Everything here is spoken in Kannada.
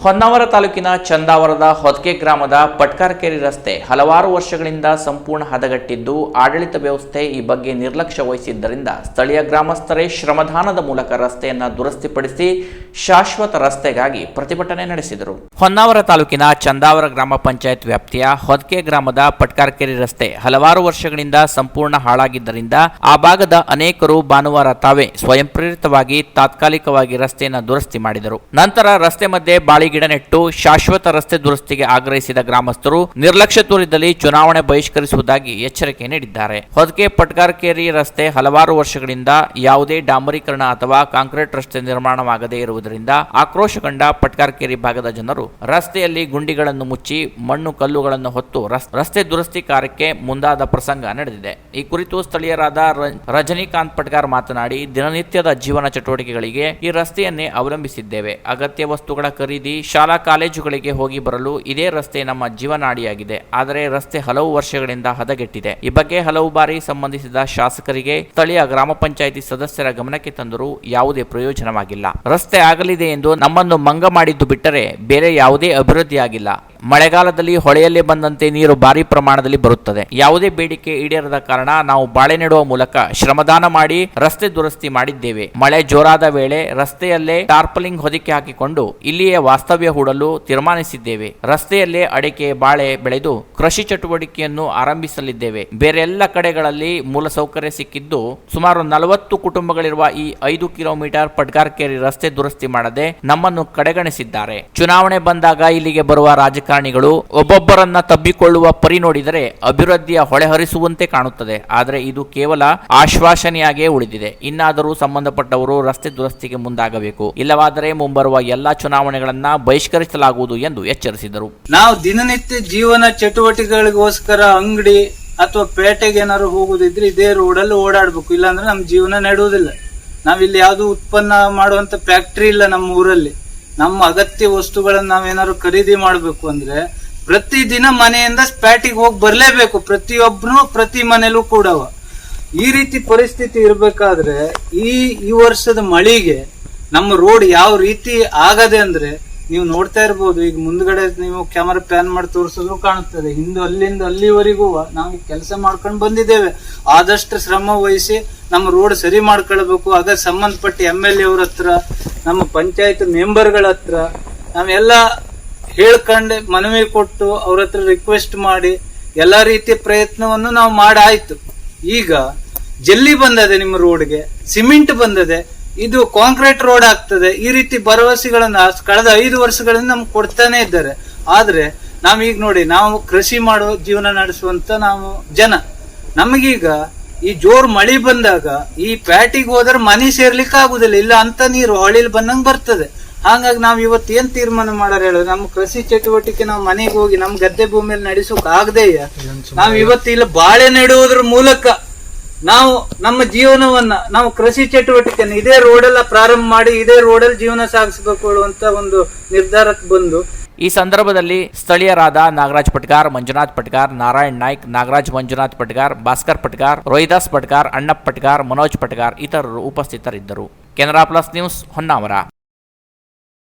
ಹೊನ್ನಾವರ ತಾಲೂಕಿನ ಚಂದಾವರದ ಹೊದ್ಕೆ ಗ್ರಾಮದ ಪಟ್ಕಾರ್ಕೆರೆ ರಸ್ತೆ ಹಲವಾರು ವರ್ಷಗಳಿಂದ ಸಂಪೂರ್ಣ ಹದಗಟ್ಟಿದ್ದು, ಆಡಳಿತ ವ್ಯವಸ್ಥೆ ಈ ಬಗ್ಗೆ ನಿರ್ಲಕ್ಷ್ಯ ವಹಿಸಿದ್ದರಿಂದ ಸ್ಥಳೀಯ ಗ್ರಾಮಸ್ಥರೇ ಶ್ರಮದಾನದ ಮೂಲಕ ರಸ್ತೆಯನ್ನು ದುರಸ್ತಿಪಡಿಸಿ ಶಾಶ್ವತ ರಸ್ತೆಗಾಗಿ ಪ್ರತಿಭಟನೆ ನಡೆಸಿದರು. ಹೊನ್ನಾವರ ತಾಲೂಕಿನ ಚಂದಾವರ ಗ್ರಾಮ ಪಂಚಾಯತ್ ವ್ಯಾಪ್ತಿಯ ಹೊದ್ಕೆ ಗ್ರಾಮದ ಪಟ್ಕಾರ್ಕೆರೆ ರಸ್ತೆ ಹಲವಾರು ವರ್ಷಗಳಿಂದ ಸಂಪೂರ್ಣ ಹಾಳಾಗಿದ್ದರಿಂದ ಆ ಭಾಗದ ಅನೇಕರು ಭಾನುವಾರ ತಾವೇ ಸ್ವಯಂ ಪ್ರೇರಿತವಾಗಿ ತಾತ್ಕಾಲಿಕವಾಗಿ ರಸ್ತೆಯನ್ನು ದುರಸ್ತಿ ಮಾಡಿದರು. ನಂತರ ರಸ್ತೆ ಮಧ್ಯೆ ಬಾಳಿಗಿಡ ನೆಟ್ಟು ಶಾಶ್ವತ ರಸ್ತೆ ದುರಸ್ತಿಗೆ ಆಗ್ರಹಿಸಿದ ಗ್ರಾಮಸ್ಥರು ನಿರ್ಲಕ್ಷ್ಯ ತೋರಿದಲ್ಲಿ ಚುನಾವಣೆ ಬಹಿಷ್ಕರಿಸುವುದಾಗಿ ಎಚ್ಚರಿಕೆ ನೀಡಿದ್ದಾರೆ. ಹೊದಕೆ ಪಟ್ಕಾರ್ಕೇರಿ ರಸ್ತೆ ಹಲವಾರು ವರ್ಷಗಳಿಂದ ಯಾವುದೇ ಡಾಂಬರೀಕರಣ ಅಥವಾ ಕಾಂಕ್ರೀಟ್ ರಸ್ತೆ ನಿರ್ಮಾಣವಾಗದೇ ಇರುವುದರಿಂದ ಆಕ್ರೋಶಗೊಂಡ ಪಟ್ಕಾರ್ಕೇರಿ ಭಾಗದ ಜನರು ರಸ್ತೆಯಲ್ಲಿ ಗುಂಡಿಗಳನ್ನು ಮುಚ್ಚಿ ಮಣ್ಣು ಕಲ್ಲುಗಳನ್ನು ಹೊತ್ತು ರಸ್- ರಸ್ತೆ ದುರಸ್ತಿ ಕಾರ್ಯಕ್ಕೆ ಮುಂದಾದ ಪ್ರಸಂಗ ನಡೆದಿದೆ. ಈ ಕುರಿತು ಸ್ಥಳೀಯರಾದ ರಜನಿಕಾಂತ್ ಪಟ್ಕಾರ್ ಮಾತನಾಡಿ, ದಿನನಿತ್ಯದ ಜೀವನ ಚಟುವಟಿಕೆಗಳಿಗೆ ಈ ರಸ್ತೆಯನ್ನೇ ಅವಲಂಬಿಸಿದ್ದೇವೆ. ಅಗತ್ಯ ವಸ್ತುಗಳ ಖರೀದಿ ಶಾಲಾ ಕಾಲೇಜುಗಳಿಗೆ ಹೋಗಿ ಬರಲು ಇದೇ ರಸ್ತೆ ನಮ್ಮ ಜೀವನಾಡಿಯಾಗಿದೆ. ಆದರೆ ರಸ್ತೆ ಹಲವು ವರ್ಷಗಳಿಂದ ಹದಗೆಟ್ಟಿದೆ. ಈ ಬಗ್ಗೆ ಹಲವು ಬಾರಿ ಸಂಬಂಧಿಸಿದ ಶಾಸಕರಿಗೆ, ಸ್ಥಳೀಯ ಗ್ರಾಮ ಪಂಚಾಯಿತಿ ಸದಸ್ಯರ ಗಮನಕ್ಕೆ ತಂದರೂ ಯಾವುದೇ ಪ್ರಯೋಜನವಾಗಿಲ್ಲ. ರಸ್ತೆ ಆಗಲಿದೆ ಎಂದು ನಮ್ಮನ್ನು ಮಂಗ ಮಾಡಿದ್ದು ಬಿಟ್ಟರೆ ಬೇರೆ ಯಾವುದೇ ಅಭಿವೃದ್ಧಿಯಾಗಿಲ್ಲ. ಮಳೆಗಾಲದಲ್ಲಿ ಹೊಳೆಯಲ್ಲಿ ಬಂದಂತೆ ನೀರು ಭಾರಿ ಪ್ರಮಾಣದಲ್ಲಿ ಬರುತ್ತದೆ. ಯಾವುದೇ ಬೇಡಿಕೆ ಈಡೇರದ ಕಾರಣ ನಾವು ಬಾಳೆ ನೆಡುವ ಮೂಲಕ ಶ್ರಮದಾನ ಮಾಡಿ ರಸ್ತೆ ದುರಸ್ತಿ ಮಾಡಿದ್ದೇವೆ. ಮಳೆ ಜೋರಾದ ವೇಳೆ ರಸ್ತೆಯಲ್ಲೇ ಟಾರ್ಪಲಿಂಗ್ ಹೊದಿಕೆ ಹಾಕಿಕೊಂಡು ಇಲ್ಲಿಯೇ ವಾಸ್ತವ್ಯ ಹೂಡಲು ತೀರ್ಮಾನಿಸಿದ್ದೇವೆ. ರಸ್ತೆಯಲ್ಲೇ ಅಡಿಕೆ, ಬಾಳೆ ಬೆಳೆದು ಕೃಷಿ ಚಟುವಟಿಕೆಯನ್ನು ಆರಂಭಿಸಲಿದ್ದೇವೆ. ಬೇರೆ ಎಲ್ಲ ಕಡೆಗಳಲ್ಲಿ ಮೂಲಸೌಕರ್ಯ ಸಿಕ್ಕಿದ್ದು ಸುಮಾರು ನಲವತ್ತು ಕುಟುಂಬಗಳಿರುವ ಈ ಐದು ಕಿಲೋಮೀಟರ್ ಪಡ್ಗಾರ್ಕೇರಿ ರಸ್ತೆ ದುರಸ್ತಿ ಮಾಡದೆ ನಮ್ಮನ್ನು ಕಡೆಗಣಿಸಿದ್ದಾರೆ. ಚುನಾವಣೆ ಬಂದಾಗ ಇಲ್ಲಿಗೆ ಬರುವ ರಾಜಕಾರಣಿಗಳು ಒಬ್ಬೊಬ್ಬರನ್ನ ತಬ್ಬಿಕೊಳ್ಳುವ ಪರಿ ನೋಡಿದರೆ ಅಭಿವೃದ್ಧಿಯ ಹೊಳೆಹರಿಸುವಂತೆ ಕಾಣುತ್ತದೆ. ಆದರೆ ಇದು ಕೇವಲ ಆಶ್ವಾಸನೆಯಾಗೇ ಉಳಿದಿದೆ. ಇನ್ನಾದರೂ ಸಂಬಂಧಪಟ್ಟವರು ರಸ್ತೆ ದುರಸ್ತಿಗೆ ಮುಂದಾಗಬೇಕು. ಇಲ್ಲವಾದರೆ ಮುಂಬರುವ ಎಲ್ಲಾ ಚುನಾವಣೆಗಳನ್ನ ಬಹಿಷ್ಕರಿಸಲಾಗುವುದು ಎಂದು ಎಚ್ಚರಿಸಿದರು. ನಾವು ದಿನನಿತ್ಯ ಜೀವನ ಚಟುವಟಿಕೆಗಳಿಗೋಸ್ಕರ ಅಂಗಡಿ ಅಥವಾ ಪೇಟೆಗೆ ಏನಾದ್ರು ಹೋಗುದಿದ್ರೆ ಇದೇ ರೋಡಲ್ಲಿ ಓಡಾಡಬೇಕು. ಇಲ್ಲಾಂದ್ರೆ ನಮ್ಮ ಜೀವನ ನಡೆಯುವುದಿಲ್ಲ. ನಾವಿಲ್ಲಿ ಯಾವುದು ಉತ್ಪನ್ನ ಮಾಡುವಂತ ಫ್ಯಾಕ್ಟರಿ ಇಲ್ಲ ನಮ್ಮ ಊರಲ್ಲಿ. ನಮ್ಮ ಅಗತ್ಯ ವಸ್ತುಗಳನ್ನ ನಾವೇನಾದ್ರು ಖರೀದಿ ಮಾಡಬೇಕು ಅಂದ್ರೆ ಪ್ರತಿದಿನ ಮನೆಯಿಂದ ಸ್ಪ್ಯಾಟಿಗೆ ಹೋಗಿ ಬರ್ಲೇಬೇಕು. ಪ್ರತಿಯೊಬ್ಬನು ಪ್ರತಿ ಮನೇಲೂ ಕೂಡ. ಈ ರೀತಿ ಪರಿಸ್ಥಿತಿ ಇರಬೇಕಾದ್ರೆ ಈ ಈ ವರ್ಷದ ಮಳೆಗೆ ನಮ್ಮ ರೋಡ್ ಯಾವ ರೀತಿ ಆಗದೆ ಅಂದ್ರೆ ನೀವು ನೋಡ್ತಾ ಇರ್ಬೋದು, ಈಗ ಮುಂದ್ಗಡೆ ನೀವು ಕ್ಯಾಮರಾ ಪ್ಯಾನ್ ಮಾಡಿ ತೋರಿಸಿದ್ರು ಕಾಣುತ್ತದೆ. ಹಿಂದೆ ಅಲ್ಲಿಂದ ಅಲ್ಲಿವರೆಗೂ ನಾವು ಕೆಲಸ ಮಾಡ್ಕೊಂಡು ಬಂದಿದ್ದೇವೆ. ಆದಷ್ಟು ಶ್ರಮ ವಹಿಸಿ ನಮ್ಮ ರೋಡ್ ಸರಿ ಮಾಡ್ಕೊಳ್ಬೇಕು. ಆಗ ಸಂಬಂಧಪಟ್ಟ ಎಂ ಎಲ್ ಎ ಅವ್ರ ಹತ್ರ ನಮ್ಮ ಪಂಚಾಯತ್ ಮೆಂಬರ್ಗಳ ಹತ್ರ ನಾವೆಲ್ಲ ಹೇಳ್ಕೊಂಡು ಮನವಿ ಕೊಟ್ಟು ಅವ್ರ ಹತ್ರ ರಿಕ್ವೆಸ್ಟ್ ಮಾಡಿ ಎಲ್ಲ ರೀತಿಯ ಪ್ರಯತ್ನವನ್ನು ನಾವು ಮಾಡಾಯ್ತು. ಈಗ ಜಲ್ಲಿ ಬಂದದೆ ನಿಮ್ಮ ರೋಡ್ಗೆ, ಸಿಮೆಂಟ್ ಬಂದದೆ, ಇದು ಕಾಂಕ್ರೀಟ್ ರೋಡ್ ಆಗ್ತದೆ, ಈ ರೀತಿ ಭರವಸೆಗಳನ್ನ ಕಳೆದ ಐದು ವರ್ಷಗಳಿಂದ ನಮ್ಗೆ ಕೊಡ್ತಾನೆ ಇದ್ದಾರೆ. ಆದ್ರೆ ನಾವೀಗ ನೋಡಿ, ನಾವು ಕೃಷಿ ಮಾಡೋ ಜೀವನ ನಡೆಸುವಂತ ನಾವು ಜನ. ನಮಗೀಗ ಈ ಜೋರ್ ಮಳಿ ಬಂದಾಗ ಈ ಪ್ಯಾಟಿಗೆ ಹೋದ್ರೆ ಮನಿ ಸೇರ್ಲಿಕ್ಕೆ ಆಗುದಿಲ್ಲ. ಇಲ್ಲ ಅಂತ ನೀರು ಹೊಳಿಲ್ ಬಂದಂಗ್ ಬರ್ತದೆ. ಹಾಗಾಗಿ ನಾವ್ ಇವತ್ತು ಏನ್ ತೀರ್ಮಾನ ಮಾಡಾರ ಹೇಳೋದು ನಮ್ಮ ಕೃಷಿ ಚಟುವಟಿಕೆ ನಾವು ಮನೆಗೆ ಹೋಗಿ ನಮ್ ಗದ್ದೆ ಭೂಮಿಯಲ್ಲಿ ನಡೆಸೋಕ್ ಆಗದೆ ನಾವ್ ಇವತ್ತು ಇಲ್ಲ ಬಾಳೆ ನೆಡುವುದ್ರ ಮೂಲಕ ನಾವು ನಮ್ಮ ಜೀವನವನ್ನ, ನಾವು ಕೃಷಿ ಚಟುವಟಿಕೆಯನ್ನು ಇದೇ ರೋಡೆಲ್ಲ ಪ್ರಾರಂಭ ಮಾಡಿ, ಇದೇ ರೋಡಲ್ಲಿ ಜೀವನ ಸಾಗಿಸ್ಬೇಕು ಅಂತ ಒಂದು ನಿರ್ಧಾರಕ್ಕೆ ಬಂದು ಈ ಸಂದರ್ಭದಲ್ಲಿ ಸ್ಥಳೀಯರಾದ ನಾಗರಾಜ್ ಪಟ್ಕಾರ್ ಮಂಜುನಾಥ್ ಪಟ್ಕಾರ್ ನಾರಾಯಣ್ ನಾಯ್ಕ್, ನಾಗರಾಜ್ ಮಂಜುನಾಥ್ ಪಟ್ಕಾರ್ ಭಾಸ್ಕರ್ ಪಟ್ಕಾರ್ ರೋಹಿದಾಸ್ ಪಟ್ಕಾರ್ ಅಣ್ಣಪ್ಪ ಪಟ್ಕಾರ್ ಮನೋಜ್ ಪಟ್ಕಾರ್ ಇತರರು ಉಪಸ್ಥಿತರಿದ್ದರು. Canara plus news Honnavar.